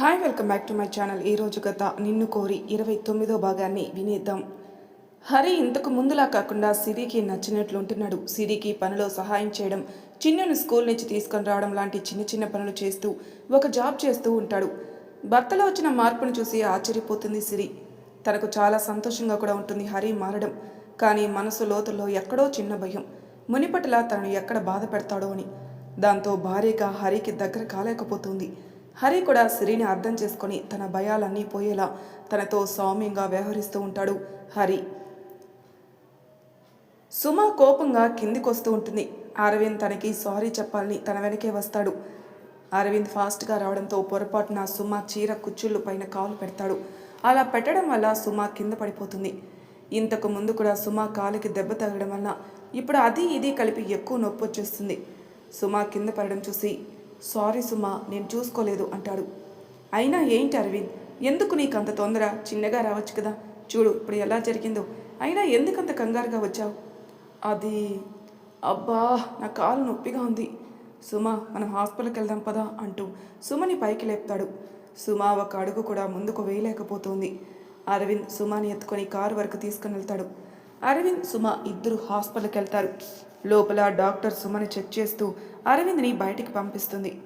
Hi welcome back to my channel ఈ రోజు గత నిన్ను కోరి ఇరవై తొమ్మిదో భాగాన్ని వినేద్దాం. హరి ఇంతకు ముందులా కాకుండా సిరికి నచ్చినట్లు ఉంటున్నాడు. సిరికి పనిలో సహాయం చేయడం చిన్నను స్కూల్ నుంచి తీసుకొని రావడం లాంటి చిన్న చిన్న పనులు చేస్తూ ఒక జాబ్ చేస్తూ ఉంటాడు. భర్తలో వచ్చిన మార్పును చూసి ఆశ్చర్యపోతుంది సిరి. తనకు చాలా సంతోషంగా కూడా ఉంటుంది హరి మారడం. కానీ మనసు లోతుల్లో ఎక్కడో చిన్న భయం. మునిపటిలా తనను ఎక్కడ బాధ పెడతాడో అని. దాంతో భార్యగా హరికి దగ్గర కాలేకపోతుంది. హరి కూడా సిరిని అర్థం చేసుకొని తన భయాలన్నీ పోయేలా తనతో సౌమ్యంగా వ్యవహరిస్తూ ఉంటాడు హరి. సుమ కోపంగా కిందికొస్తూ ఉంటుంది. అరవింద్ తనకి సారీ చెప్పాలని తన వెనకే వస్తాడు. అరవింద్ ఫాస్ట్గా రావడంతో పొరపాటున సుమ చీర కుచ్చుళ్ళు పైన కాలు పెడతాడు. అలా పెట్టడం వల్ల సుమ కింద పడిపోతుంది. ఇంతకు ముందు కూడా సుమ కాలికి దెబ్బ తగలడం వల్ల ఇప్పుడు అది ఇది కలిపి ఎక్కువ నొప్పి వచ్చేస్తుంది సుమ కింద పడడం చూసి సారీ సుమా నేను చూసుకోలేదు అంటాడు. అయినా ఏంటి అరవింద్? ఎందుకు నీకు అంత తొందర? చిన్నగా రావచ్చు కదా. చూడు ఇప్పుడు ఎలా జరిగిందో. అయినా ఎందుకంత కంగారుగా వచ్చావు? అది అబ్బా నా కాలు నొప్పిగా ఉంది. సుమ మనం హాస్పిటల్కి వెళ్దాం పదా అంటూ సుమని పైకి లేపుతాడు. సుమ ఒక అడుగు కూడా ముందుకు వేయలేకపోతుంది. అరవింద్ సుమాని ఎత్తుకొని కారు వరకు తీసుకుని వెళ్తాడు. అరవింద్ సుమ ఇద్దరు హాస్పిటల్కి వెళ్తారు. లోపల డాక్టర్ సుమని చెక్ చేస్తూ అరవింద్ని బయటికి పంపిస్తుంది.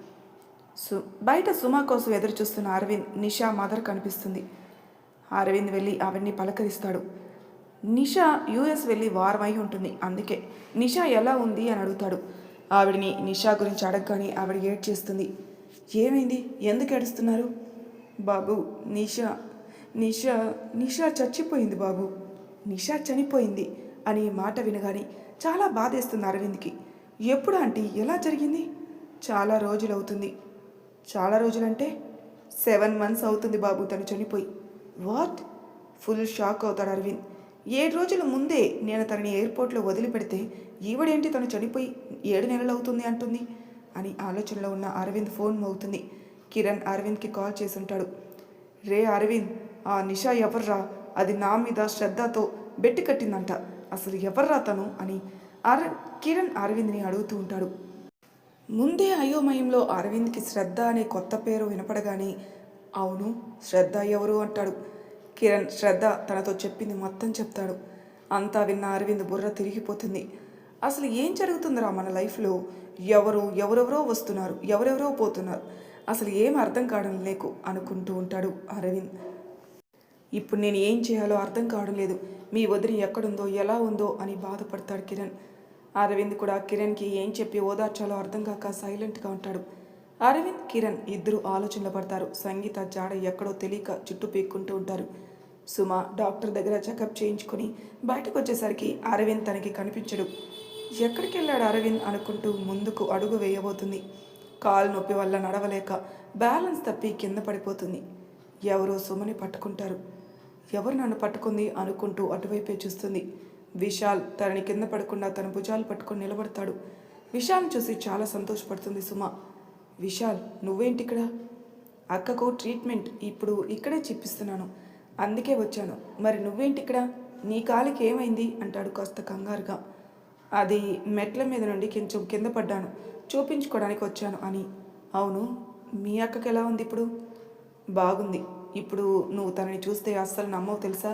సు బయట సుమ కోసం ఎదురు చూస్తున్న అరవింద్ నిషా మదర్ కనిపిస్తుంది. అరవింద్ వెళ్ళి అవన్నీ పలకరిస్తాడు. నిషా యూఎస్ వెళ్ళి వారం అయి ఉంటుంది. అందుకే నిషా ఎలా ఉంది అని అడుగుతాడు. ఆవిడని నిషా గురించి అడగగానే ఆవిడ ఏడ్ చేస్తుంది. ఏమైంది? ఎందుకు ఏడుస్తున్నారు? బాబు నిషా నిషా నిషా చచ్చిపోయింది బాబు. నిషా చనిపోయింది అని మాట వినగానే చాలా బాధేస్తుంది అరవింద్కి. ఎప్పుడు ఆంటీ? ఎలా జరిగింది? చాలా రోజులు అవుతుంది చాలా రోజులంటే సెవెన్ మంత్స్ అవుతుంది బాబు తను చనిపోయి. వాట్? ఫుల్ షాక్ అవుతాడు అరవింద్. ఏడు రోజుల ముందే నేను తనని ఎయిర్పోర్ట్లో వదిలిపెడితే ఈవిడేంటి తను చనిపోయి ఏడు నెలలు అవుతుంది అంటుంది? అని ఆలోచనలో ఉన్న అరవింద్ ఫోన్ మోగుతుంది. కిరణ్ అరవింద్కి కాల్ చేసి ఉంటాడు రే అరవింద్ ఆ నిషా ఎవర్రా? అది నా మీద శ్రద్ధతో బెట్టి కట్టిందంట. అసలు ఎవర్రా తను అని ఆర్ కిరణ్ అరవింద్ని అడుగుతూ ఉంటాడు. ముందే అయోమయంలో అరవింద్కి శ్రద్ధ అనే కొత్త పేరు వినపడగానే అవును శ్రద్ధ ఎవరు? అంటాడు. కిరణ్ శ్రద్ధ తనతో చెప్పింది మొత్తం చెప్తాడు. అంతా విన్న అరవింద్ బుర్ర తిరిగిపోతుంది. అసలు ఏం జరుగుతుందిరా మన లైఫ్లో? ఎవరు ఎవరెవరో వస్తున్నారు ఎవరెవరో పోతున్నారు. అసలు ఏం అర్థం కావడం లేకు అనుకుంటూ ఉంటాడు అరవింద్. ఇప్పుడు నేను ఏం చేయాలో అర్థం కావడం లేదు. మీ వదిలి ఎక్కడుందో ఎలా ఉందో అని బాధపడతాడు కిరణ్. అరవింద్ కూడా కిరణ్కి ఏం చెప్పి ఓదార్చాలో అర్థం కాక సైలెంట్గా ఉంటాడు. అరవింద్ కిరణ్ ఇద్దరు ఆలోచనలు పడతారు. సంగీత జాడ ఎక్కడో తెలియక చుట్టూ పీక్కుంటూ ఉంటారు. సుమ డాక్టర్ దగ్గర చెకప్ చేయించుకొని బయటకు వచ్చేసరికి అరవింద్ తనకి కనిపించడు. ఎక్కడికి వెళ్ళాడు అరవింద్ అనుకుంటూ ముందుకు అడుగు వేయబోతుంది. కాలు నొప్పి వల్ల నడవలేక బ్యాలెన్స్ తప్పి కింద పడిపోతుంది. ఎవరో సుమని పట్టుకుంటారు. ఎవరు నన్ను పట్టుకుంది అనుకుంటూ అటువైపే చూస్తుంది. విశాల్ తనని కింద పడకుండా తన భుజాలు పట్టుకొని నిలబడతాడు. విశాల్ని చూసి చాలా సంతోషపడుతుంది సుమ. విశాల్ నువ్వేంటి ఇక్కడ అక్కకు ట్రీట్మెంట్ ఇప్పుడు ఇక్కడే చిప్పిస్తున్నాను. అందుకే వచ్చాను. మరి నువ్వేంటి ఇక్కడ నీ కాలికి ఏమైంది? అంటాడు కాస్త కంగారుగా. అది మెట్ల మీద నుండి కొంచెం కింద పడ్డాను. చూపించుకోవడానికి వచ్చాను అని. అవును మీ అక్కకి ఎలా ఉంది ఇప్పుడు? బాగుంది. ఇప్పుడు నువ్వు తనని చూస్తే అస్సలు నమ్మవు తెలుసా?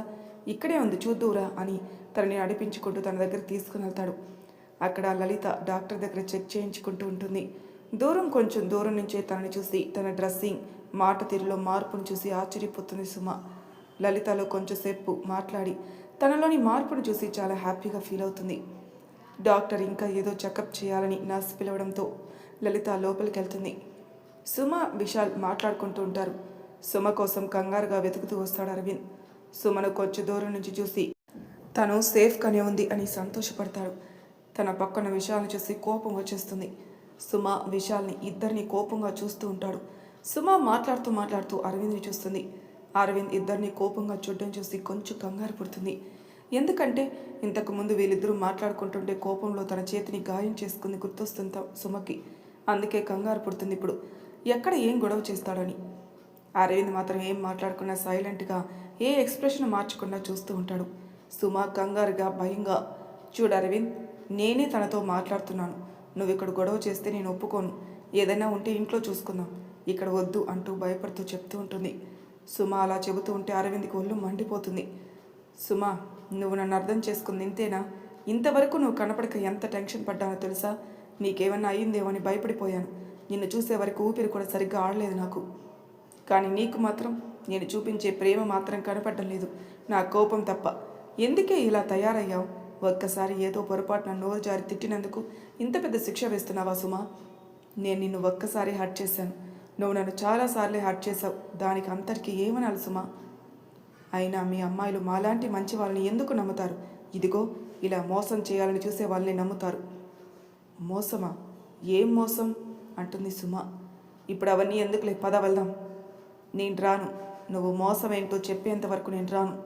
ఇక్కడే ఉంది చూద్దురా అని తనని నడిపించుకుంటూ తన దగ్గర తీసుకుని వెళ్తాడు. అక్కడ లలిత డాక్టర్ దగ్గర చెక్ చేయించుకుంటూ ఉంటుంది. దూరం కొంచెం దూరం నుంచే తనని చూసి తన డ్రెస్సింగ్ మాట తీరులో మార్పును చూసి ఆశ్చర్యపోతుంది సుమ. లలితలో కొంచెంసేపు మాట్లాడి తనలోని మార్పును చూసి చాలా హ్యాపీగా ఫీల్ అవుతుంది. డాక్టర్ ఇంకా ఏదో చెకప్ చేయాలని నర్స్ పిలవడంతో లలిత లోపలికి వెళ్తుంది. సుమ విశాల్ మాట్లాడుకుంటూ ఉంటారు. సుమ కోసం కంగారుగా వెతుకుతూ వస్తాడు అరవింద్. సుమను కొంచెం దూరం నుంచి చూసి తను సేఫ్గానే ఉంది అని సంతోషపడతాడు. తన పక్కన విశాల్ని చూసి కోపం వచ్చేస్తుంది. సుమ విశాల్ని ఇద్దరిని కోపంగా చూస్తూ ఉంటాడు. సుమ మాట్లాడుతూ మాట్లాడుతూ అరవింద్ని చూస్తుంది. అరవింద్ ఇద్దరిని కోపంగా చూడడం చూసి కొంచెం కంగారు పుడుతుంది. ఎందుకంటే ఇంతకు ముందు వీళ్ళిద్దరూ మాట్లాడుకుంటుంటే కోపంలో తన చేతిని గాయం చేసుకుని గుర్తొస్తుంది సుమకి. అందుకే కంగారు పుడుతుంది ఇప్పుడు. ఎక్కడ ఏం గొడవ చేస్తాడని. అరవింద్ మాత్రం ఏం మాట్లాడకుండా సైలెంట్గా ఏ ఎక్స్ప్రెషన్ మార్చకుండా చూస్తూ ఉంటాడు. సుమ కంగారుగా భయంగా చూడు అరవింద్ నేనే తనతో మాట్లాడుతున్నాను. నువ్వు ఇక్కడ గొడవ చేస్తే నేను ఒప్పుకోను. ఏదైనా ఉంటే ఇంట్లో చూసుకుందాం. ఇక్కడ వద్దు అంటూ భయపడుతూ చెప్తూ ఉంటుంది. సుమ అలా చెబుతూ ఉంటే అరవింద్కి ఒళ్ళు మండిపోతుంది. సుమ నువ్వు నన్ను అర్థం చేసుకుంది ఇంతేనా? ఇంతవరకు నువ్వు కనపడక ఎంత టెన్షన్ పడ్డానో తెలుసా? నీకేమన్నా అయ్యిందేమో అని భయపడిపోయాను. నిన్ను చూసే వరకు ఊపిరి కూడా సరిగ్గా ఆడలేదు నాకు. కానీ నీకు మాత్రం నేను చూపించే ప్రేమ మాత్రం కనపడడం లేదు. నా కోపం తప్ప. ఎందుకే ఇలా తయారయ్యావు? ఒక్కసారి ఏదో పొరపాటున నోరు జారి తిట్టినందుకు ఇంత పెద్ద శిక్ష వేస్తున్నావా సుమా? నేను నిన్ను ఒక్కసారి హర్ట్ చేశాను. నువ్వు నన్ను చాలాసార్లే హర్ట్ చేసావు దానికి అందరికీ ఏమనాలి సుమా? అయినా మీ అమ్మాయిలు మాలాంటి మంచి వాళ్ళని ఎందుకు నమ్ముతారు? ఇదిగో ఇలా మోసం చేయాలని చూసే వాళ్ళని నమ్ముతారు. మోసమా? ఏం మోసం? అంటుంది సుమ. ఇప్పుడు అవన్నీ ఎందుకులే? పద వెళ్దాం. నేను రాను. నువ్వు మోసం ఏంటో చెప్పేంత వరకు నేను రాను.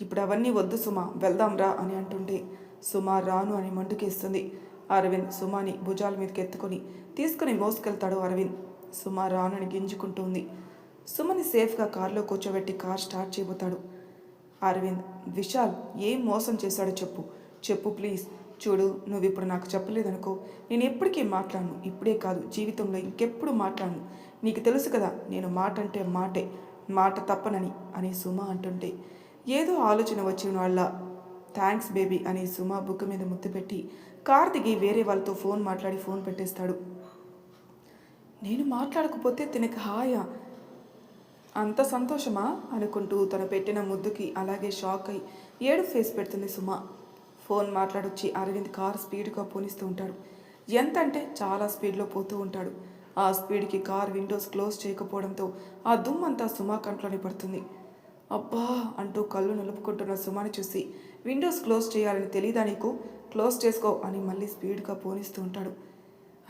ఇప్పుడు అవన్నీ వద్దు సుమా వెళ్దాం రా అని అంటుంటే సుమా రాను అని మండుకేస్తుంది. అరవింద్ సుమాని భుజాల మీదకి ఎత్తుకొని తీసుకుని మోసుకెళ్తాడు అరవింద్. సుమా రానుని గింజుకుంటుంది సుమని సేఫ్గా కారులో కూర్చోబెట్టి కార్ స్టార్ట్ చేయబోతాడు. అరవింద్ విశాల్ ఏం మోసం చేశాడో చెప్పు. చెప్పు ప్లీజ్. చూడు నువ్వు ఇప్పుడు నాకు చెప్పలేదనుకో. నేను ఎప్పటికీ మాట్లాడను. ఇప్పుడే కాదు జీవితంలో ఇంకెప్పుడు మాట్లాడను. నీకు తెలుసు కదా నేను మాట అంటే మాటే మాట తప్పనని అని సుమ అంటుంటే. ఏదో ఆలోచన వచ్చిన వాళ్ళ థ్యాంక్స్ బేబీ అని సుమ బుక్ మీద ముద్దు పెట్టి కార్ దిగి వేరే వాళ్ళతో ఫోన్ మాట్లాడి ఫోన్ పెట్టేస్తాడు. నేను మాట్లాడకపోతే తినకు హాయా? అంత సంతోషమా? అనుకుంటూ తను పెట్టిన ముద్దుకి అలాగే షాక్ అయి ఏడు ఫేస్ పెడుతుంది సుమ. ఫోన్ మాట్లాడొచ్చి అరవింద్ కార్ స్పీడ్గా పోనిస్తూ ఉంటాడు. ఎంత అంటే చాలా స్పీడ్లో పోతూ ఉంటాడు. ఆ స్పీడ్కి కార్ విండోస్ క్లోజ్ చేయకపోవడంతో ఆ దుమ్మంతా సుమా కంట్లోనే పడుతుంది. అబ్బా! అంటూ కళ్ళు నిలుపుకుంటున్న సుమాని చూసి విండోస్ క్లోజ్ చేయాలని తెలియదా నీకు? క్లోజ్ చేసుకో అని మళ్ళీ స్పీడ్గా పోనిస్తూ ఉంటాడు.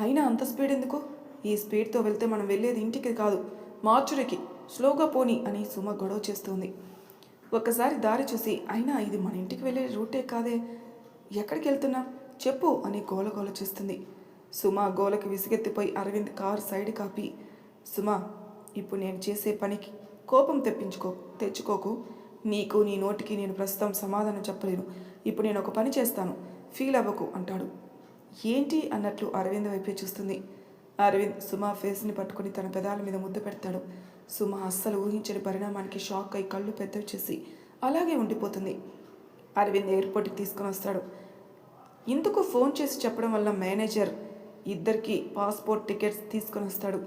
అయినా అంత స్పీడ్ ఎందుకు? ఈ స్పీడ్తో వెళ్తే మనం వెళ్ళేది ఇంటికి కాదు మార్చురికి స్లోగా పోని అని సుమ గొడవ చేస్తుంది. ఒక్కసారి దారి చూసి అయినా ఇది మన ఇంటికి వెళ్ళే రూటే కాదే. ఎక్కడికి వెళ్తున్నా? చెప్పు అని గోల గోల చేస్తుంది. సుమ గోలకి విసిగెత్తిపోయి అరవింద్ కార్ సైడ్ కాపి. సుమ ఇప్పుడు నేను చేసే పనికి కోపం తెప్పించుకో తెచ్చుకోకు. నీకు నీ నోటికి నేను ప్రస్తుతం సమాధానం చెప్పలేను. ఇప్పుడు నేను ఒక పని చేస్తాను. ఫీల్ అవ్వకు అంటాడు. ఏంటి అన్నట్లు అరవింద్ వైపే చూస్తుంది. అరవింద్ సుమ ఫేస్ని పట్టుకుని తన పెదాల మీద ముద్దు పెడతాడు. సుమ అస్సలు ఊహించని పరిణామానికి షాక్ అయి కళ్ళు పెద్దవి చేసి అలాగే ఉండిపోతుంది. అరవింద్ ఎయిర్పోర్ట్కి తీసుకొని వస్తాడు. ఇందుకు ఫోన్ చేసి చెప్పడం వల్ల మేనేజర్ ఇద్దరికి పాస్పోర్ట్ టికెట్స్ తీసుకొని వస్తాడు.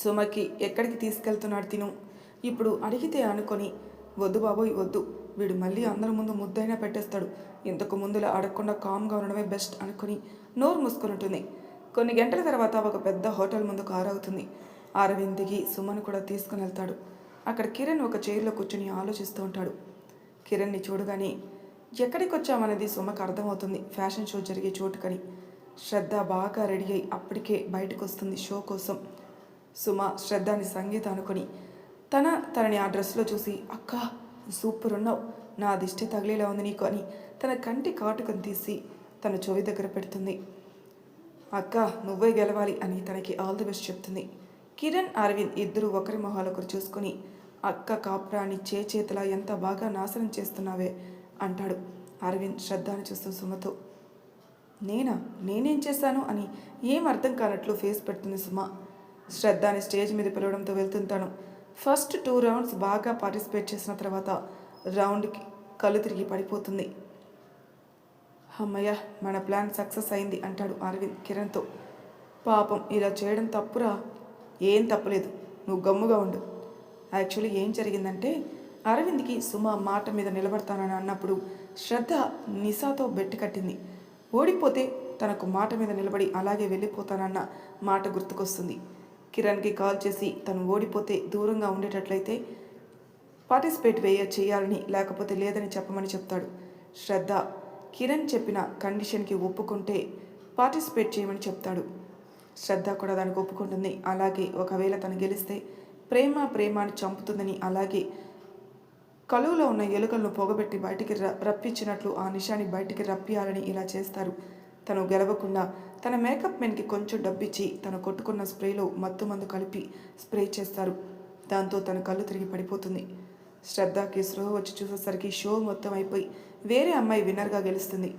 సుమకి ఎక్కడికి తీసుకెళ్తున్నాడు తిను. ఇప్పుడు అడిగితే అనుకొని వద్దు బాబోయ్ వద్దు. వీడు మళ్ళీ అందరి ముందు ముద్దైనా పెట్టేస్తాడు. ఇంతకు ముందులా అడగకుండా కామ్గా ఉండడమే బెస్ట్ అనుకుని నోరు మూసుకొని ఉంటుంది కొన్ని గంటల తర్వాత ఒక పెద్ద హోటల్ ముందు కారు అవుతుంది అరవింద్ దిగి సుమను కూడా తీసుకుని వెళ్తాడు. అక్కడ కిరణ్ ఒక చైర్లో కూర్చుని ఆలోచిస్తూ ఉంటాడు. కిరణ్ని చూడగానే ఎక్కడికి వచ్చామనేది సుమకు అర్థమవుతుంది. ఫ్యాషన్ షో జరిగే చోటుకని. శ్రద్ధ బాగా రెడీ అయి అప్పటికే బయటకు వస్తుంది షో కోసం. సుమ శ్రద్ధని సంగీత అనుకొని తన తనని ఆ డ్రెస్లో చూసి అక్క సూపర్ ఉన్నావు నా దిష్టి తగిలేలా ఉంది నీకు అని తన కంటి కాటుకను తీసి తన చెవి దగ్గర పెడుతుంది. అక్క నువ్వే గెలవాలి అని తనకి ఆల్ ది బెస్ట్ చెప్తుంది. కిరణ్ అరవింద్ ఇద్దరు ఒకరి మొహాలొకరు చూసుకుని అక్క కాపురాన్ని చే చేతిలా ఎంత బాగా నాశనం చేస్తున్నావే అంటాడు అరవింద్ శ్రద్ధని చూస్తూ సుమతో. నేనా? నేనేం చేశాను అని ఏం అర్థం కానట్లు ఫేస్ పెడుతుంది సుమ. శ్రద్ధని స్టేజ్ మీద పిలవడంతో వెళ్తుంటాను. ఫస్ట్ టూ రౌండ్స్ బాగా పార్టిసిపేట్ చేసిన తర్వాత రౌండ్కి కళ్ళు తిరిగి పడిపోతుంది. అమ్మయ్య మన ప్లాన్ సక్సెస్ అయింది అంటాడు అరవింద్ కిరణ్తో. పాపం ఇలా చేయడం తప్పురా? ఏం తప్పలేదు. నువ్వు గమ్ముగా ఉండు. యాక్చువల్లీ ఏం జరిగిందంటే అరవింద్కి సుమ మాట మీద నిలబడతానని అన్నప్పుడు శ్రద్ధ నిసాతో బెట్టి కట్టింది. ఓడిపోతే తనకు మాట మీద నిలబడి అలాగే వెళ్ళిపోతానన్న మాట గుర్తుకొస్తుంది. కిరణ్కి కాల్ చేసి తను ఓడిపోతే దూరంగా ఉండేటట్లయితే పార్టిసిపేట్ వేయ చేయాలని లేకపోతే లేదని చెప్పమని చెప్తాడు. శ్రద్ధ కిరణ్ చెప్పిన కండిషన్కి ఒప్పుకుంటే పార్టిసిపేట్ చేయమని చెప్తాడు. శ్రద్ధ కూడా దానికి ఒప్పుకుంటుంది. అలాగే ఒకవేళ తను గెలిస్తే ప్రేమ ప్రేమ అని చంపుతుందని అలాగే కలువులో ఉన్న ఎలుకలను పొగబెట్టి బయటికి ర రప్పించినట్లు ఆ నిషాని బయటికి రప్పియాలని ఇలా చేస్తారు. తను గెలవకుండా తన మేకప్ మెన్కి కొంచెం డబ్బిచ్చి తను కొట్టుకున్న స్ప్రేలో మత్తు మందు కలిపి స్ప్రే చేస్తారు. దాంతో తన కళ్ళు తిరిగి పడిపోతుంది. శ్రద్ధకి స్పృహ వచ్చి చూసేసరికి షో మొత్తం అయిపోయి వేరే అమ్మాయి విన్నర్గా గెలుస్తుంది.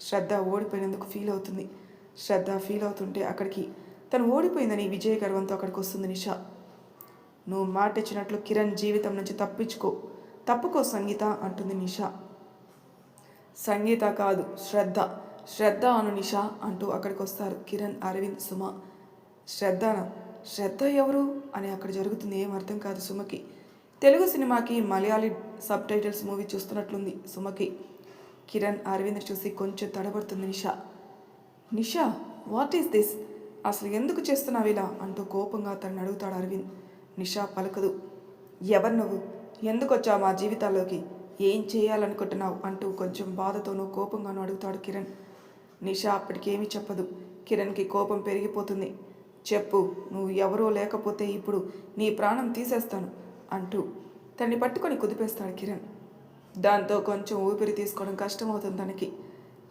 శ్రద్ధ ఓడిపోయినందుకు ఫీల్ అవుతుంది. శ్రద్ధ ఫీల్ అవుతుంటే అక్కడికి తను ఓడిపోయిందని విజయ గర్వంతో అక్కడికి వస్తుంది నిషా. నువ్వు మాట ఇచ్చినట్లు కిరణ్ జీవితం నుంచి తప్పించుకో. తప్పుకో సంగీత అంటుంది నిషా. సంగీత కాదు శ్రద్ధ. శ్రద్ధ అను నిషా అంటూ అక్కడికి వస్తారు కిరణ్ అరవింద్ సుమ. శ్రద్ధనా? శ్రద్ధ ఎవరు? అని అక్కడ జరుగుతుంది ఏం అర్థం కాదు సుమకి. తెలుగు సినిమాకి మలయాళీ సబ్ టైటిల్స్ మూవీ చూస్తున్నట్లుంది సుమకి. కిరణ్ అరవింద్ చూసి కొంచెం తడబడుతుంది Nisha. Nisha what is this అసలు ఎందుకు చేస్తున్నావు ఇలా? అంటూ కోపంగా తనని అడుగుతాడు అరవింద్. నిషా పలకదు. ఎవరు నువ్వు? ఎందుకు వచ్చావు మా జీవితాల్లోకి? ఏం చేయాలనుకుంటున్నావు? అంటూ కొంచెం బాధతోనూ కోపంగానూ అడుగుతాడు కిరణ్. నిషా అప్పటికేమీ చెప్పదు. కిరణ్కి కోపం పెరిగిపోతుంది. చెప్పు నువ్వు ఎవరో లేకపోతే ఇప్పుడు నీ ప్రాణం తీసేస్తాను అంటూ తన్ని పట్టుకొని కుదిపేస్తాడు కిరణ్. దాంతో కొంచెం ఊపిరి తీసుకోవడం కష్టమవుతుంది తనకి.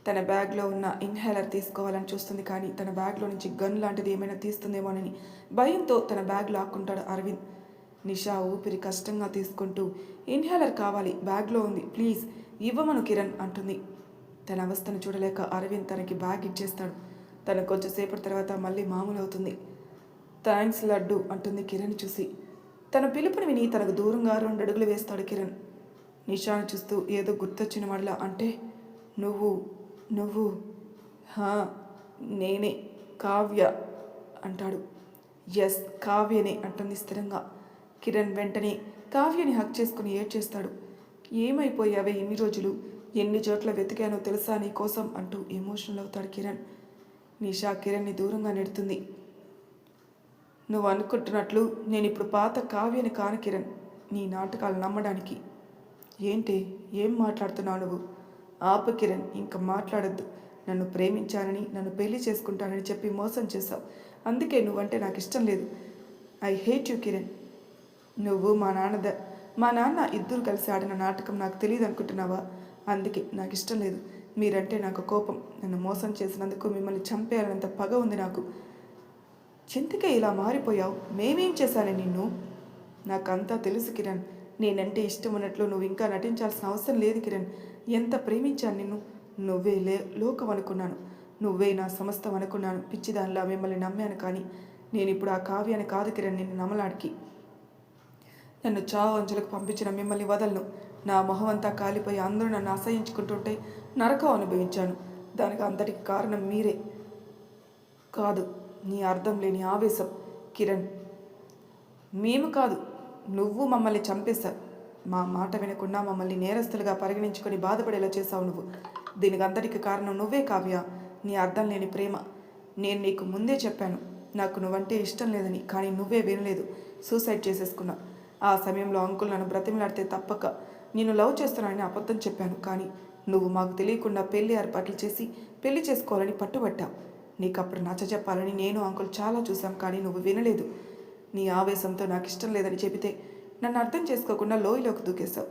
తన బ్యాగ్లో ఉన్న ఇన్హేలర్ తీసుకోవాలని చూస్తుంది కానీ తన బ్యాగ్లో నుంచి గన్ లాంటిది ఏమైనా తీస్తుందేమోనని భయంతో తన బ్యాగ్ లాక్కుంటాడు అరవింద్. నిషా ఊపిరి కష్టంగా తీసుకుంటూ ఇన్హేలర్ కావాలి? బ్యాగ్లో ఉంది. ప్లీజ్ ఇవ్వమను కిరణ్ అంటుంది. తన అవస్థను చూడలేక అరవింద్ తనకి బ్యాగ్ ఇచ్చేస్తాడు. తన కొంచెంసేపటి తర్వాత మళ్ళీ మామూలు అవుతుంది థ్యాంక్స్ లడ్డు అంటుంది కిరణ్ చూసి. తన పిలుపుని విని తనకు దూరంగా రెండు అడుగులు వేస్తాడు కిరణ్. నిషాను చూస్తూ ఏదో గుర్తొచ్చిన వాళ్ళ అంటే నువ్వు నువ్వు హా నేనే కావ్య అంటాడు. ఎస్ కావ్యనే అంటుంది స్థిరంగా. కిరణ్ వెంటనే కావ్యని హక్ చేసుకుని ఏడ్చేస్తాడు. ఏమైపోయావే ఇన్ని రోజులు? ఎన్ని చోట్ల వెతికానో తెలుసా నీ కోసం అంటూ ఎమోషనల్ అవుతాడు కిరణ్. నిషా కిరణ్ని దూరంగా నెడుతుంది. నువ్వు అనుకుంటున్నట్లు నేను ఇప్పుడు పాత కావ్యని కాను కిరణ్ నీ నాటకాలు నమ్మడానికి. ఏంటి? ఏం మాట్లాడుతున్నావు నువ్వు? ఆపు కిరణ్ ఇంకా మాట్లాడొద్దు. నన్ను ప్రేమించానని నన్ను పెళ్ళి చేసుకుంటానని చెప్పి మోసం చేశావు. అందుకే నువ్వంటే నాకు ఇష్టం లేదు. I hate you Kiran. నువ్వు మా నాన్న ద మా నాన్న ఇద్దరు కలిసి ఆడిన నాటకం నాకు తెలియదు అనుకుంటున్నావా? అందుకే నాకు ఇష్టం లేదు. మీరంటే నాకు కోపం. నన్ను మోసం చేసినందుకు మిమ్మల్ని చంపేయాలన్నంత పగ ఉంది నాకు. చింతకే ఇలా మారిపోయావు. మేమేం చేశానే నిన్ను? నాకంతా తెలుసు కిరణ్. నేనంటే ఇష్టం ఉన్నట్లు నువ్వు ఇంకా నటించాల్సిన అవసరం లేదు కిరణ్. ఎంత ప్రేమించాను నిన్ను? నువ్వే లే లోకం అనుకున్నాను. నువ్వే నా సమస్తం అనుకున్నాను. పిచ్చిదానిలా మిమ్మల్ని నమ్మాను కానీ నేను ఇప్పుడు ఆ కావ్యాన్ని కాదు కిరణ్ నిన్ను నమ్మలాడికి. నన్ను చావు అంచులకు పంపించిన మిమ్మల్ని వదలను. నా మొహం అంతా కాలిపోయి అందరూ నన్ను అసహించుకుంటుంటే నరకం అనుభవించాను. దానికి అంతటికి కారణం మీరే. కాదు నీ అర్థం లేని ఆవేశం. కిరణ్ మేము కాదు నువ్వు మమ్మల్ని చంపేశావు. మా మాట వినకుండా మమ్మల్ని నేరస్తులుగా పరిగణించుకొని బాధపడేలా చేశావు నువ్వు. దీనికి అంతటికి కారణం నువ్వే కావ్య. నీ అర్థం లేని ప్రేమ. నేను నీకు ముందే చెప్పాను. నాకు నువ్వంటే ఇష్టం లేదని కానీ నువ్వే వినలేదు. సూసైడ్ చేసేసుకున్నావు ఆ సమయంలో అంకుల్ నన్ను బ్రతిమలాడితే తప్పక. నేను లవ్ చేస్తున్నానని అబద్ధం చెప్పాను. కానీ నువ్వు మాకు తెలియకుండా పెళ్ళి ఏర్పాట్లు చేసి పెళ్ళి చేసుకోవాలని పట్టుబట్టావు. నీకు అప్పుడు నచ్చ చెప్పాలని నేను అంకుల్ చాలా చూశాం కానీ నువ్వు వినలేదు. నీ ఆవేశంతో నాకు ఇష్టం లేదని చెబితే నన్ను అర్థం చేసుకోకుండా లోయలోకి దూకేశావు.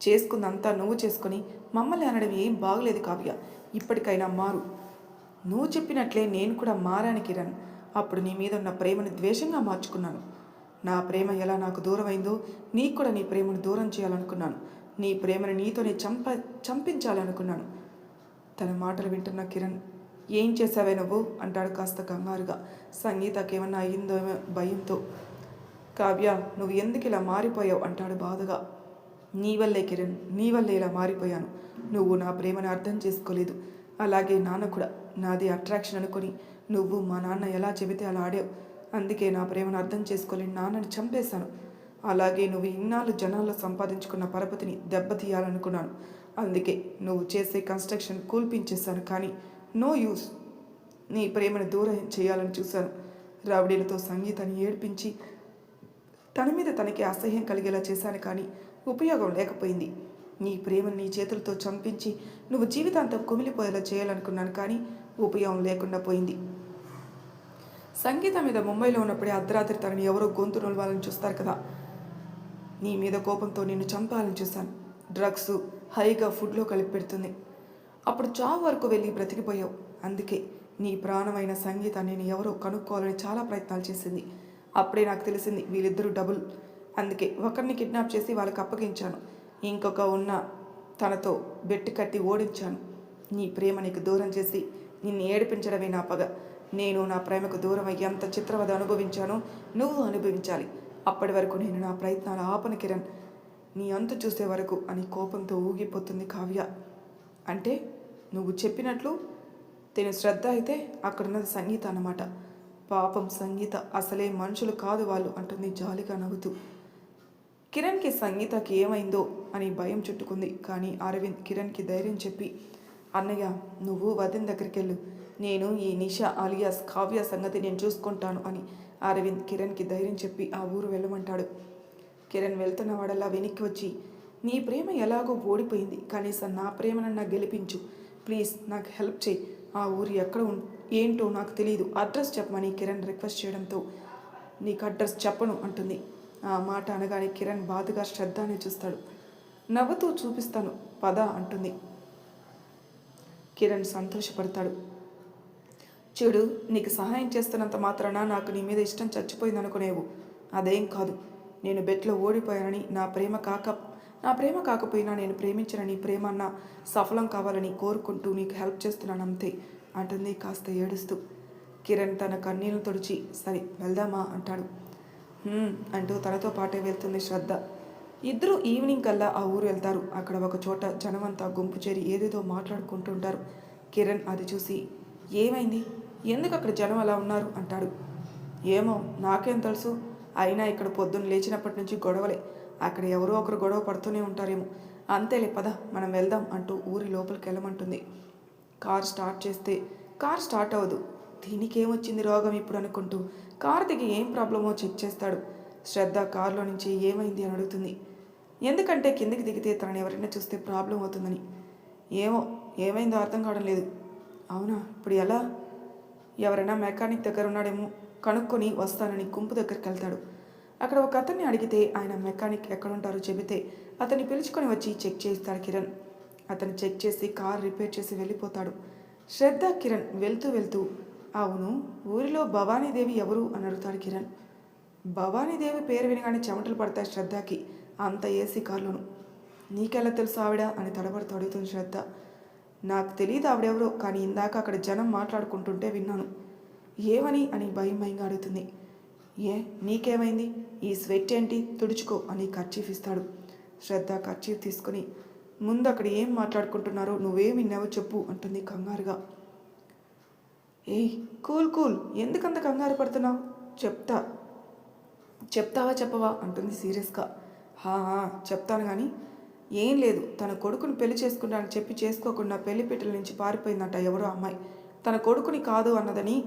చేసుకుందంతా నువ్వు చేసుకుని మమ్మల్ని అనడం ఏం బాగలేదు కావ్య. ఇప్పటికైనా మారు. నువ్వు చెప్పినట్లే నేను కూడా మారానికి కిరణ్ అప్పుడు నీ మీద ఉన్న ప్రేమను ద్వేషంగా మార్చుకున్నాను. నా ప్రేమ ఎలా నాకు దూరమైందో నీకు కూడా నీ ప్రేమను దూరం చేయాలనుకున్నాను. నీ ప్రేమను నీతోనే చంప చంపించాలనుకున్నాను. తన మాటలు వింటున్న కిరణ్ ఏం చేసావే నువ్వు? అంటాడు కాస్త కంగారుగా. సంగీతకి ఏమన్నా అయ్యిందో ఏమో భయంతో. కావ్య నువ్వు ఎందుకు ఇలా మారిపోయావు? అంటాడు బాధగా. నీ వల్లే కిరణ్ నీ వల్లే ఇలా మారిపోయాను. నువ్వు నా ప్రేమను అర్థం చేసుకోలేదు. అలాగే నాన్న కూడా. నాది అట్రాక్షన్ అనుకొని నువ్వు మా నాన్న ఎలా చెబితే అలా ఆడావు. అందుకే నా ప్రేమను అర్థం చేసుకోలేని నాన్నని చంపేశాను. అలాగే నువ్వు ఇన్నాళ్ళు జనాల్లో సంపాదించుకున్న పరపతిని దెబ్బతీయాలనుకున్నాను. అందుకే నువ్వు చేసే కన్స్ట్రక్షన్ కూల్పించేశాను కానీ నో యూస్. నీ ప్రేమను దూరం చేయాలని చూశాను. రావిడీలతో సంగీతాన్ని ఏడ్పించి తన మీద తనకి అసహ్యం కలిగేలా చేశాను కానీ ఉపయోగం లేకపోయింది. నీ ప్రేమను నీ చేతులతో చంపించి నువ్వు జీవితాంతం కుమిలిపోయేలా చేయాలనుకున్నాను కానీ ఉపయోగం లేకుండా పోయింది. సంగీత మీద ముంబైలో ఉన్నప్పుడే అర్ధరాత్రి తనని ఎవరో గొంతు నొలవాలని చూస్తారు కదా. నీ మీద కోపంతో నిన్ను చంపాలని చూశాను. డ్రగ్స్ హైగా ఫుడ్లో కలిపి పెడుతుంది. అప్పుడు చావు వరకు వెళ్ళి బ్రతికిపోయావు. అందుకే నీ ప్రాణమైన సంగీతాన్ని నేను ఎవరో కనుక్కోవాలని చాలా ప్రయత్నాలు చేసింది. అప్పుడే నాకు తెలిసింది వీళ్ళిద్దరూ డబుల్. అందుకే ఒకరిని కిడ్నాప్ చేసి వాళ్ళకి అప్పగించాను. ఇంకొక ఉన్న తనతో బెట్టు కట్టి ఓడించాను. నీ ప్రేమ నీకు దూరం చేసి నిన్ను ఏడిపించడమే నా పగ. నేను నా ప్రేమకు దూరం ఎంత చిత్రవద అనుభవించానో నువ్వు అనుభవించాలి. అప్పటి వరకు నేను నా ప్రయత్నాలు ఆపను కిరణ్. నీ అంతు చూసే వరకు అని కోపంతో ఊగిపోతుంది కావ్య. అంటే నువ్వు చెప్పినట్లు తిను శ్రద్ధ అయితే అక్కడున్నది సంగీత అన్నమాట. పాపం సంగీత అసలే మనుషులు కాదు వాళ్ళు అంటుంది జాలిగా నవ్వుతూ. కిరణ్కి సంగీతకి ఏమైందో అని భయం చుట్టుకుంది. కానీ అరవింద్ కిరణ్కి ధైర్యం చెప్పి అన్నయ్య నువ్వు వదిన దగ్గరికి వెళ్ళు నేను ఈ నిషా అలియాస్ కావ్య సంగతి నేను చూసుకుంటాను అని అరవింద్ కిరణ్కి ధైర్యం చెప్పి ఆ ఊరు వెళ్ళమంటాడు. కిరణ్ వెళ్తున్న వాడల్లా వెనక్కి వచ్చి నీ ప్రేమ ఎలాగో ఓడిపోయింది. కనీసం నా ప్రేమనన్నా గెలిపించు. ప్లీజ్ నాకు హెల్ప్ చేయి. ఆ ఊరు ఎక్కడ ఉం ఏంటో నాకు తెలియదు అడ్రస్ చెప్పమని కిరణ్ రిక్వెస్ట్ చేయడంతో నీకు అడ్రస్ చెప్పను అంటుంది. ఆ మాట అనగానే కిరణ్ బాధగా శ్రద్ధనే చూస్తాడు. నవ్వుతూ చూపిస్తాను. పద అంటుంది. కిరణ్ సంతోషపడతాడు. చూడు నీకు సహాయం చేస్తున్నంత మాత్రాన నాకు నీ మీద ఇష్టం చచ్చిపోయింది అనుకునేవు అదేం కాదు నేను బెట్లో ఓడిపోయానని నా ప్రేమ కాక నా ప్రేమ కాకపోయినా నేను ప్రేమించిన నీ ప్రేమ అన్న సఫలం కావాలని కోరుకుంటూ నీకు హెల్ప్ చేస్తున్నాను అంతే అంటుంది కాస్త ఏడుస్తూ. కిరణ్ తన కన్నీళ్ళు తుడిచి సరే వెళ్దామా అంటాడు. అంటూ తనతో పాటే వెళ్తుంది శ్రద్ధ. ఇద్దరు ఈవినింగ్ కల్లా ఆ ఊరు వెళ్తారు. అక్కడ ఒక చోట జనమంతా గుంపు చేరి ఏదేదో మాట్లాడుకుంటుంటారు. కిరణ్ అది చూసి ఏమైంది? ఎందుకు అక్కడ జనం అలా ఉన్నారు? అంటాడు. ఏమో నాకేం తెలుసు. అయినా ఇక్కడ పొద్దున్న లేచినప్పటి నుంచి గొడవలే. అక్కడ ఎవరో ఒకరు గొడవ పడుతూనే ఉంటారేమో. అంతేలే పద మనం వెళ్దాం అంటూ ఊరి లోపలికి వెళ్ళమంటుంది. కార్ స్టార్ట్ చేస్తే కార్ స్టార్ట్ అవ్వదు. దీనికి ఏమొచ్చింది రోగం ఇప్పుడు? అనుకుంటూ కారు దిగి ఏం ప్రాబ్లమో చెక్ చేస్తాడు. శ్రద్ధ కారులో నుంచి ఏమైంది? అని అడుగుతుంది. ఎందుకంటే కిందికి దిగితే తనని ఎవరైనా చూస్తే ప్రాబ్లం అవుతుందని. ఏమో ఏమైందో అర్థం కావడం లేదు. అవునా? ఇప్పుడు ఎలా? ఎవరైనా మెకానిక్ దగ్గర ఉన్నాడేమో కనుక్కొని వస్తానని గుంపు దగ్గరికి వెళ్తాడు. అక్కడ ఒక అతన్ని అడిగితే ఆయన మెకానిక్ ఎక్కడుంటారో చెబితే అతన్ని పిలుచుకొని వచ్చి చెక్ చేస్తాడు కిరణ్. అతను చెక్ చేసి కార్ రిపేర్ చేసి వెళ్ళిపోతాడు. శ్రద్ధ కిరణ్ వెళ్తూ వెళ్తూ అవును ఊరిలో భవానీదేవి ఎవరు? అని అడుగుతాడు కిరణ్. భవానీదేవి పేరు వినగానే చెమటలు పడతాయి శ్రద్ధకి. అంత ఏసీ కార్లోను. నీకెలా తెలుసు ఆవిడ? అని తడబడుతూ అడుగుతుంది శ్రద్ధ. నాకు తెలియదు ఆవిడెవరో కానీ ఇందాక అక్కడ జనం మాట్లాడుకుంటుంటే విన్నాను. ఏమని? అని భయం భయంగా అడుగుతుంది. ఏ నీకేమైంది? ఈ స్వెట్ ఏంటి? తుడుచుకో అని ఖర్చీఫ్ ఇస్తాడు. శ్రద్ధ ఖర్చీఫ్ తీసుకుని ముందు అక్కడ ఏం మాట్లాడుకుంటున్నారో నువ్వేం విన్నావో చెప్పు అంటుంది కంగారుగా. ఏయ్ కూల్ కూల్. ఎందుకంత కంగారు పడుతున్నావు? చెప్తా. చెప్తావా చెప్పవా? అంటుంది సీరియస్గా. చెప్తాను కానీ ఏం లేదు. తన కొడుకుని పెళ్ళి చేసుకుంటానని చెప్పి చేసుకోకుండా పెళ్ళి పెట్టెల నుంచి పారిపోయిందంట ఎవరో అమ్మాయి. తన కొడుకుని కాదు అన్నదని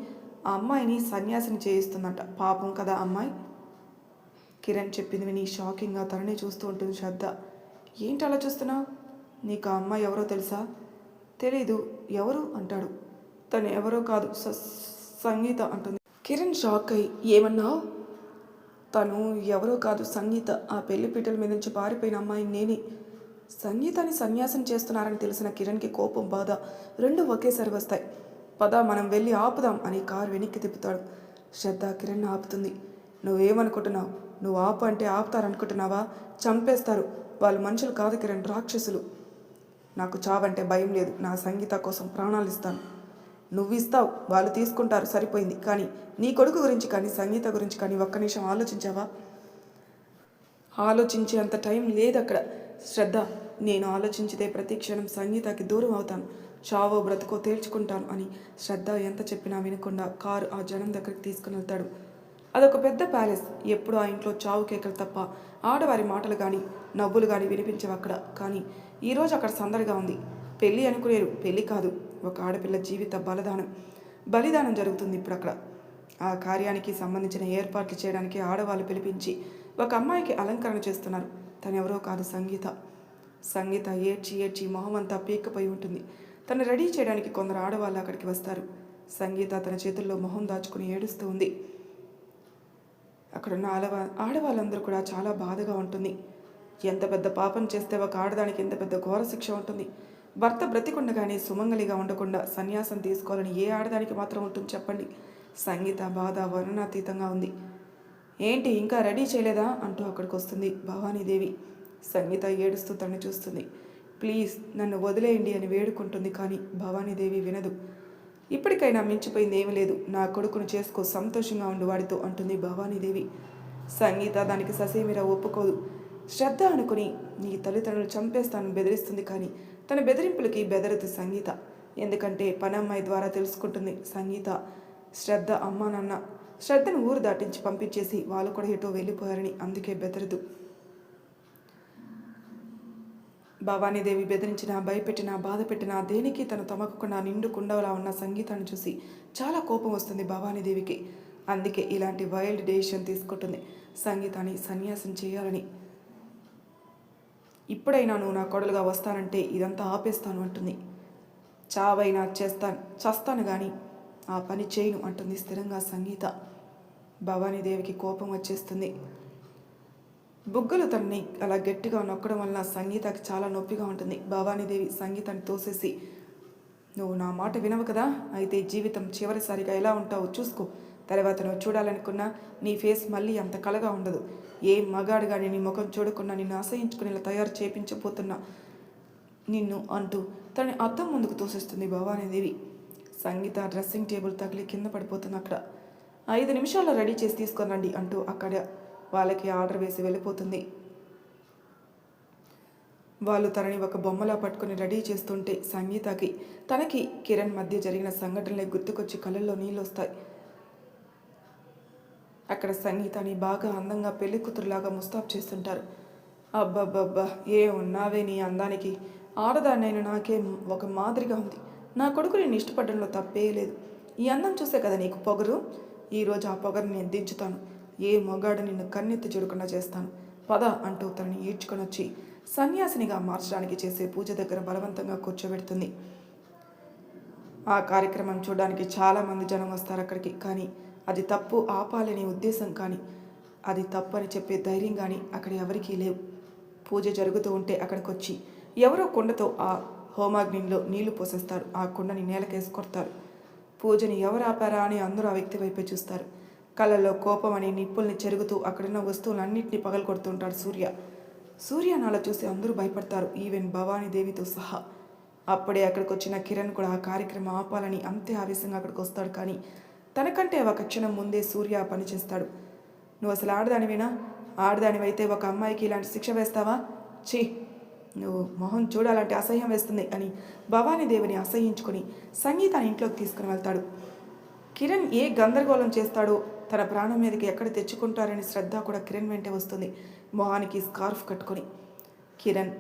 ఆ అమ్మాయిని సన్యాసిని చేయిస్తుందంట. పాపం కదా అమ్మాయి. కిరణ్ చెప్పింది విని షాకింగ్గా తననే చూస్తూ ఉంటుంది శ్రద్ధ. ఏంటి అలా చూస్తున్నావు? నీకు ఆ అమ్మాయి ఎవరో తెలుసా? తెలీదు. ఎవరు? అంటాడు. తను ఎవరో కాదు. స- సంగీత అంటుంది. కిరణ్ షాక్ అయ్యి ఏమన్నావు? తను ఎవరో కాదు సంగీత. ఆ పెళ్ళి పీటల మీద నుంచి పారిపోయిన అమ్మాయి నేనే. సంగీతాన్ని సన్యాసం చేస్తున్నారని తెలిసిన కిరణ్కి కోపం బాధ రెండు ఒకేసారి వస్తాయి. పద మనం వెళ్ళి ఆపుదాం అని కారు వెనక్కి తిప్పుతాడు. శ్రద్ధ కిరణ్ ఆపుతుంది. నువ్వేమనుకుంటున్నావు? నువ్వు ఆపు అంటే ఆపుతారనుకుంటున్నావా? చంపేస్తారు. వాళ్ళు మనుషులు కాదు కిరణ్ రాక్షసులు. నాకు చావంటే భయం లేదు. నా సంగీత కోసం ప్రాణాలు ఇస్తాను. నువ్వు ఇస్తావు వాళ్ళు తీసుకుంటారు సరిపోయింది. కానీ నీ కొడుకు గురించి కానీ సంగీత గురించి కానీ ఒక్క నిమిషం ఆలోచించావా? ఆలోచించే అంత టైం లేదు అక్కడ శ్రద్ధ నేను ఆలోచించితే ప్రతి క్షణం సంగీతకి దూరం అవుతాను. చావో బ్రతుకో తేల్చుకుంటాను అని శ్రద్ధ ఎంత చెప్పినా వినకుండా కారు ఆ జనం దగ్గరికి తీసుకుని వెళ్తాడు. అదొక పెద్ద ప్యాలెస్. ఎప్పుడు ఆ ఇంట్లో చావు కేకలు తప్ప ఆడవారి మాటలు కానీ నవ్వులు కానీ వినిపించవు అక్కడ. కానీ ఈరోజు అక్కడ సందడిగా ఉంది. పెళ్ళి అనుకునేరు. పెళ్ళి కాదు. ఒక ఆడపిల్ల జీవిత బలిదానం బలిదానం జరుగుతుంది ఇప్పుడు అక్కడ ఆ కార్యానికి సంబంధించిన ఏర్పాట్లు చేయడానికి ఆడవాళ్ళు పిలిపించి ఒక అమ్మాయికి అలంకరణ చేస్తున్నారు. తను ఎవరో కాదు సంగీత. సంగీత ఏడ్చి ఏడ్చి మొహం అంతా పీక్కపోయి ఉంటుంది. తను రెడీ చేయడానికి కొందరు ఆడవాళ్ళు అక్కడికి వస్తారు. సంగీత తన చేతుల్లో మొహం దాచుకుని ఏడుస్తూ ఉంది. అక్కడున్న ఆడవా ఆడవాళ్ళందరూ కూడా చాలా బాధగా ఉంటుంది. ఎంత పెద్ద పాపం చేస్తే ఒక ఆడదానికి ఎంత పెద్ద ఘోర శిక్ష ఉంటుంది. భర్త బ్రతికుండగానే సుమంగలిగా ఉండకుండా సన్యాసం తీసుకోవాలని ఏ ఆడదానికి మాత్రం ఉంటుంది చెప్పండి. సంగీత బాధ వర్ణనాతీతంగా ఉంది. ఏంటి ఇంకా రెడీ చేయలేదా? అంటూ అక్కడికి వస్తుంది భవానీదేవి. సంగీత ఏడుస్తూ తను చూస్తుంది. ప్లీజ్ నన్ను వదిలేయండి అని వేడుకుంటుంది కానీ భవానీదేవి వినదు. ఇప్పటికైనా మించిపోయింది ఏమీ లేదు. నా కొడుకును చేసుకో సంతోషంగా ఉండు వాడితో అంటుంది భవానీదేవి. సంగీత దానికి ససేమిరా ఒప్పుకోదు. శ్రద్ధ అనుకుని నీ తల్లిదండ్రులు చంపేస్తాను బెదిరిస్తుంది కానీ తన బెదిరింపులకి బెదరదు సంగీత. ఎందుకంటే పనమ్మాయి ద్వారా తెలుసుకుంటుంది సంగీత. శ్రద్ధ అమ్మా నాన్న. శ్రద్ధను ఊరు దాటించి పంపించేసి వాళ్ళు కూడా ఎటో వెళ్ళిపోయారని అందుకే బెదరదు. భవానీదేవి బెదిరించిన భయపెట్టిన బాధ పెట్టిన దేనికి తను తమకకుండా నిండు కుండవలా ఉన్న సంగీతాన్ని చూసి చాలా కోపం వస్తుంది భవానీదేవికి అందుకే ఇలాంటి వైల్డ్ డెసిషన్ తీసుకుంటుంది సంగీతాన్ని సన్యాసం చేయాలని. ఇప్పుడైనా నువ్వు నా కొడలుగా వస్తానంటే ఇదంతా ఆపేస్తాను అంటుంది. చావైనా చేస్తాను చస్తాను కానీ ఆ పని చేయను అంటుంది స్థిరంగా సంగీత. భవానీదేవికి కోపం వచ్చేస్తుంది. బుగ్గలు తనని అలా గట్టిగా నొక్కడం వలన సంగీతకి చాలా నొప్పిగా ఉంటుంది. భవానీదేవి సంగీతాన్ని తోసేసి నువ్వు నా మాట వినవు కదా? అయితే జీవితం చివరిసారిగా ఎలా ఉంటావో చూసుకో. తర్వాత నువ్వు చూడాలనుకున్నా నీ ఫేస్ మళ్ళీ అంత కలగా ఉండదు. ఏ మగాడుగాని నీ ముఖం చూడకుండా నిన్ను ఆశయించుకునేలా తయారు చేపించబోతున్నా నిన్ను అంటూ తనని అద్దం ముందుకు తోసేస్తుంది భవానీదేవి సంగీత డ్రెస్సింగ్ టేబుల్ తగిలి కింద పడిపోతుంది అక్కడ. ఐదు నిమిషాల్లో రెడీ చేసి తీసుకొనండి అంటూ అక్కడ వాళ్ళకి ఆర్డర్ వేసి వెళ్ళిపోతుంది. వాళ్ళు తనని ఒక బొమ్మలా పట్టుకుని రెడీ చేస్తుంటే సంగీతకి తనకి కిరణ్ మధ్య జరిగిన సంఘటనలే గుర్తుకొచ్చి కళ్ళల్లో నీళ్ళు వస్తాయి అక్కడ సంగీతాన్ని బాగా అందంగా పెళ్ళి కూతురులాగా ముస్తాబ్ చేస్తుంటారు. అబ్బబ్బబ్బా ఏ ఉన్నావే నీ అందానికి? ఆడదాన్నైన నాకే ఒక మాదిరిగా ఉంది. నా కొడుకు నేను ఇష్టపడడంలో తప్పే లేదు. ఈ అందం చూసే కదా నీకు పొగరు? ఈరోజు ఆ పొగరు నేను దించుతాను. ఏ మొగాడు నిన్ను కన్నెత్తి చూడకుండా చేస్తాను? పద అంటూ తనని ఈడ్చుకొని వచ్చి సన్యాసినిగా మార్చడానికి చేసే పూజ దగ్గర బలవంతంగా కూర్చోబెడుతుంది. ఆ కార్యక్రమం చూడడానికి చాలామంది జనం వస్తారు అక్కడికి కానీ అది తప్పు ఆపాలనే ఉద్దేశం కానీ అది తప్పు అని చెప్పే ధైర్యం కానీ అక్కడ ఎవరికీ లేవు. పూజ జరుగుతూ ఉంటే అక్కడికి వచ్చి ఎవరో కుండతో ఆ హోమాగ్నిలో నీళ్ళు పోసేస్తారు. ఆ కుండని నేలకేసి కొడతారు. పూజని ఎవరు ఆపారా అని అందరూ ఆ వ్యక్తి వైపే చూస్తారు. కళ్ళల్లో కోపం అని నిప్పుల్ని చెరుగుతూ అక్కడున్న వస్తువులన్నింటినీ పగలు కొడుతుంటాడు సూర్య. సూర్య అలా చూసి అందరూ భయపడతారు. ఈవెన్ భవానీదేవితో సహా. అప్పుడే అక్కడికి వచ్చిన కిరణ్ కూడా ఆ కార్యక్రమం ఆపాలని అంతే ఆవేశంగా అక్కడికి వస్తాడు కానీ తనకంటే ఒక క్షణం ముందే సూర్య పనిచేస్తాడు. నువ్వు అసలు ఆడదానివేనా? ఆడదానివైతే ఒక అమ్మాయికి ఇలాంటి శిక్ష వేస్తావా? ఛీ! నువ్వు మొహం చూడాలంటే అసహ్యం వేస్తుంది అని భవానీదేవిని అసహ్యించుకొని సంగీతాన్ని ఇంట్లోకి తీసుకుని వెళ్తాడు. కిరణ్ ఏ గందరగోళం చేస్తాడో తన ప్రాణం మీదకి ఎక్కడ తెచ్చుకుంటారని శ్రద్ధ కూడా కిరణ్ వెంటే వస్తుంది. మొహానికి స్కార్ఫ్ కట్టుకొని. కిరణ్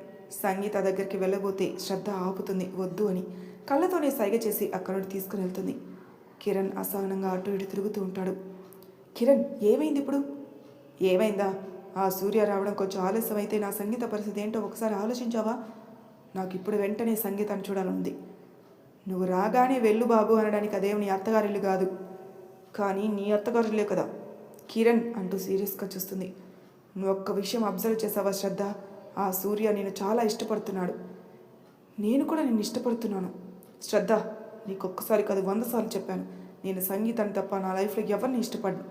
సంగీత దగ్గరికి వెళ్ళబోతే శ్రద్ధ ఆపుతుంది. వద్దు అని కళ్ళతోనే సైగ చేసి అక్కడి నుండి తీసుకుని వెళ్తుంది. కిరణ్ అసహనంగా అటు ఇటు తిరుగుతూ ఉంటాడు. కిరణ్ ఏమైంది ఇప్పుడు? ఏమైందా? ఆ సూర్య రావడం కొంచెం ఆలస్యం అయితే నా సంగీత పరిస్థితి ఏంటో ఒకసారి ఆలోచించావా? నాకు ఇప్పుడు వెంటనే సంగీతాన్ని చూడాలనుంది. నువ్వు రాగానే వెళ్ళు బాబు అనడానికి అదేం నీ అత్తగారిల్లు కాదు. కానీ నీ అత్తగారిల్లే కదా. కిరణ్ అంటూ సీరియస్గా చూస్తుంది. నువ్వు ఒక్క విషయం అబ్జర్వ్ చేసావా శ్రద్ధ? ఆ సూర్య నేను చాలా ఇష్టపడుతున్నాడు. నేను కూడా నిన్ను ఇష్టపడుతున్నాను. శ్రద్ధ నీకు ఒక్కసారి కాదు వంద సార్లు చెప్పాను. నేను సంగీతాన్ని తప్ప నా లైఫ్లో ఎవరిని ఇష్టపడ్డు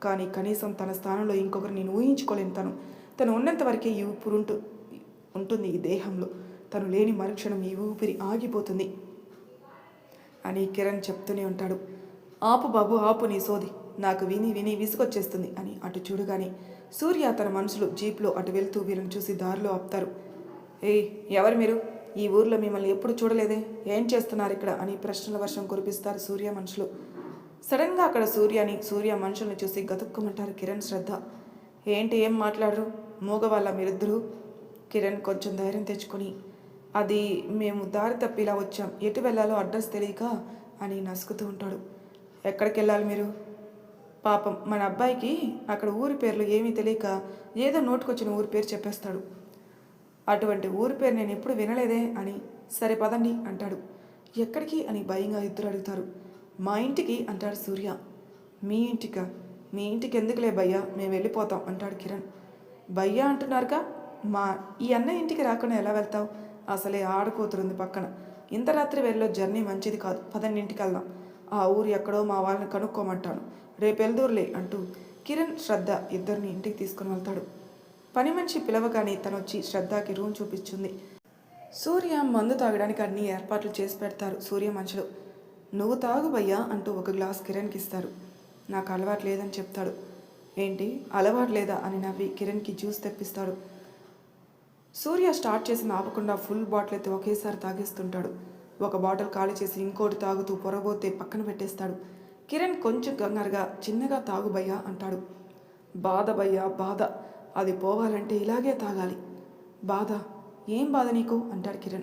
కానీ కనీసం తన స్థానంలో ఇంకొకరు నేను ఊహించుకోలేను తను. తను ఉన్నంత వరకే ఈ ఊపిరి ఉంటు ఉంటుంది ఈ దేహంలో. తను లేని మరుక్షణం ఈ ఊపిరి ఆగిపోతుంది. అని కిరణ్ చెప్తూనే ఉంటాడు. ఆపు బాబు ఆపు నీ సోది. నాకు విని విని విసుగొచ్చేస్తుంది అని అటు చూడగానే సూర్య తన మనుషులు జీప్లో అటు వెళ్తూ వీళ్ళని చూసి దారిలో ఆపుతారు. ఏయ్ ఎవరు మీరు? ఈ ఊర్లో మిమ్మల్ని ఎప్పుడు చూడలేదే? ఏం చేస్తున్నారు ఇక్కడ? అని ప్రశ్నల వర్షం కురిపిస్తారు సూర్య మనుషులు. సడన్గా అక్కడ సూర్యని సూర్య మనుషుల్ని చూసి గతుక్కుమంటారు కిరణ్ శ్రద్ధ. ఏంటి ఏం మాట్లాడరు? మూగవాళ్ళ మీరిద్దరూ? కిరణ్ కొంచెం ధైర్యం తెచ్చుకొని అది మేము దారి తప్పి ఇలా వచ్చాం. ఎటు వెళ్ళాలో అడ్రస్ తెలియక అని నసుకుతూ ఉంటాడు. ఎక్కడికి వెళ్ళాలి మీరు? పాపం మన అబ్బాయికి అక్కడ ఊరి పేర్లు ఏమీ తెలియక ఏదో నోటుకొచ్చిన ఊరి పేరు చెప్పేస్తాడు. అటువంటి ఊరి పేరు నేను ఎప్పుడు వినలేదే అని సరే పదండి అంటాడు. ఎక్కడికి అని భయంగా ఇద్దరు అడుగుతారు. మా ఇంటికి అంటాడు సూర్య. మీ ఇంటికా? మీ ఇంటికి ఎందుకులే భయ్యా? మేము వెళ్ళిపోతాం అంటాడు కిరణ్. భయ్యా అంటున్నారుగా? మా ఈ అన్న ఇంటికి రాకుండా ఎలా వెళ్తావు? అసలే ఆడకూతురుంది పక్కన. ఇంత రాత్రి వెళ్ళో జర్నీ మంచిది కాదు. పదన్నింటికి వెళ్దాం. ఆ ఊరు ఎక్కడో మా వాళ్ళని కనుక్కోమంటాను. రేపు వెళ్దూరులే అంటూ కిరణ్ శ్రద్ధ ఇద్దరిని ఇంటికి తీసుకుని వెళ్తాడు. పని మనిషి పిలవగానే తనొచ్చి వచ్చి శ్రద్ధకి రూమ్ చూపించింది సూర్య మందు తాగడానికి అన్ని ఏర్పాట్లు చేసి పెడతారు సూర్య మనుషులు. నువ్వు తాగు భయ్యా అంటూ ఒక గ్లాస్ కిరణ్కి ఇస్తారు. నాకు అలవాటు లేదని చెప్తాడు. ఏంటి? అలవాటు లేదా? అని నవ్వి కిరణ్కి జ్యూస్ తెప్పిస్తాడు. సూర్య స్టార్ట్ చేసిన ఆపకుండా ఫుల్ బాటిల్ అయితే ఒకేసారి తాగేస్తుంటాడు. ఒక బాటిల్ ఖాళీ చేసి ఇంకోటి తాగుతూ పొరబోతే పక్కన పెట్టేస్తాడు. కిరణ్ కొంచెం కంగారుగా చిన్నగా తాగు భయ్యా అంటాడు. బాధ భయ్యా బాధ. అది పోవాలంటే ఇలాగే తాగాలి. బాధ? ఏం బాధ నీకు? అంటాడు కిరణ్.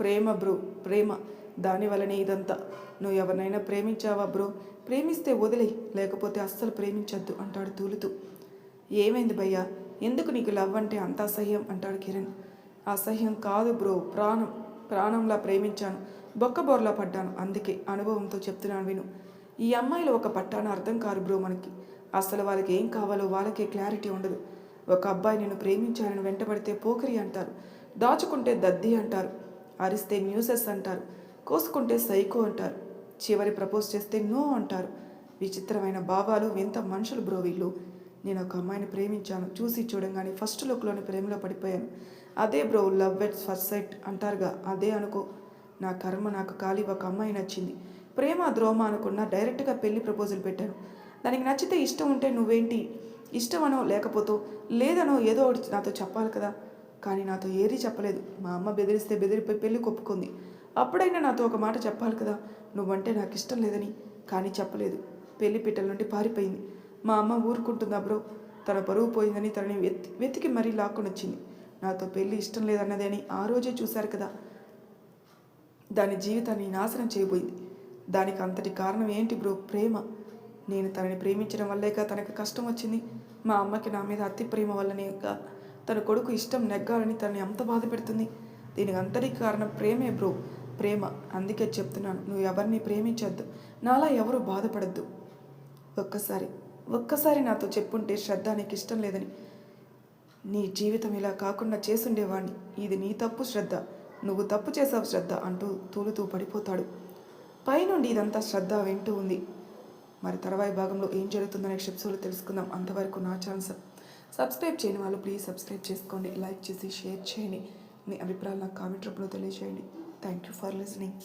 ప్రేమ బ్రో ప్రేమ. దానివల్లనే ఇదంతా. నువ్వు ఎవరినైనా ప్రేమించావా బ్రో? ప్రేమిస్తే వదిలే లేకపోతే అస్సలు ప్రేమించొద్దు అంటాడు తూలుతూ. ఏమైంది భయ్యా? ఎందుకు నీకు లవ్ అంటే అంత అసహ్యం? అంటాడు కిరణ్. అసహ్యం కాదు బ్రో ప్రాణం. ప్రాణంలా ప్రేమించాను. బొక్కబోర్లా పడ్డాను. అందుకే అనుభవంతో చెప్తున్నాను విను. ఈ అమ్మాయిలు ఒక పట్టాన అర్థం కారు బ్రో మనకి. అసలు వాళ్ళకి ఏం కావాలో వాళ్ళకే క్లారిటీ ఉండదు. ఒక అబ్బాయి నేను ప్రేమించాలని వెంటబడితే పోకరి అంటారు. దాచుకుంటే దద్ది అంటారు. అరిస్తే న్యూసెస్ అంటారు. కోసుకుంటే సైకో అంటారు. చివరి ప్రపోజ్ చేస్తే నో అంటారు. విచిత్రమైన భావాలు వింత మనుషులు బ్రో వీళ్ళు. నేను ఒక అమ్మాయిని ప్రేమించాను. చూసి చూడంగానే ఫస్ట్ లుక్లోని ప్రేమలో పడిపోయాను. అదే bro love at first sight అంటారుగా. అదే అనుకో. నా కర్మ నాకు ఖాళీ ఒక అమ్మాయి నచ్చింది. ప్రేమ ద్రోమ అనుకున్న డైరెక్ట్గా పెళ్ళి ప్రపోజల్ పెట్టాను. దానికి నచ్చితే ఇష్టం ఉంటే నువ్వేంటి? ఇష్టమనో లేకపోతో లేదనో ఏదో ఒకటి నాతో చెప్పాలి కదా. కానీ నాతో ఏరీ చెప్పలేదు. మా అమ్మ బెదిరిస్తే బెదిరిపోయి పెళ్ళి కొప్పుకుంది. అప్పుడైనా నాతో ఒక మాట చెప్పాలి కదా. నువ్వంటే నాకు ఇష్టం లేదని. కానీ చెప్పలేదు. పెళ్ళి పిట్టల నుండి పారిపోయింది. మా అమ్మ ఊరుకుంటుందా బ్రో? తన పరువు పోయిందని తనని వెతి వెతికి మరీ లాక్కొని వచ్చింది నాతో పెళ్ళి ఇష్టం లేదన్నది అని ఆ రోజే చూశారు కదా. దాని జీవితాన్ని నాశనం చేయబోయింది. దానికి అంతటి కారణం ఏంటి బ్రో? ప్రేమ. నేను తనని ప్రేమించడం వల్లేక తనకు కష్టం వచ్చింది. మా అమ్మకి నా మీద అతి ప్రేమ వల్లనే వల్లనేగా తన కొడుకు ఇష్టం నెగ్గాలని తనని అంత బాధ పెడుతుంది. దీనికి అంతటికి కారణం ప్రేమే బ్రో. ప్రేమ. అందుకే చెప్తున్నాను నువ్వు ఎవరిని ప్రేమించొద్దు. నాలా ఎవరు బాధపడద్దు. ఒక్కసారి ఒక్కసారి నాతో చెప్పుంటే శ్రద్ధ నీకు ఇష్టం లేదని. నీ జీవితం ఇలా కాకుండా చేసుండేవాణ్ణి. ఇది నీ తప్పు శ్రద్ధ. నువ్వు తప్పు చేసావు శ్రద్ధ అంటూ తూలుతూ పడిపోతాడు. పైనుండి ఇదంతా శ్రద్ధ వింటూ ఉంది. మరి తర్వాయి భాగంలో ఏం జరుగుతుందనే నెక్స్ట్ తెలుసుకుందాం. అంతవరకు నా ఛాన్స్ సబ్స్క్రైబ్ చేయని వాళ్ళు ప్లీజ్ సబ్స్క్రైబ్ చేసుకోండి. లైక్ చేసి షేర్ చేయండి. మీ అభిప్రాయాలు నాకు కామెంట్ రూపంలో తెలియజేయండి. Thank you for listening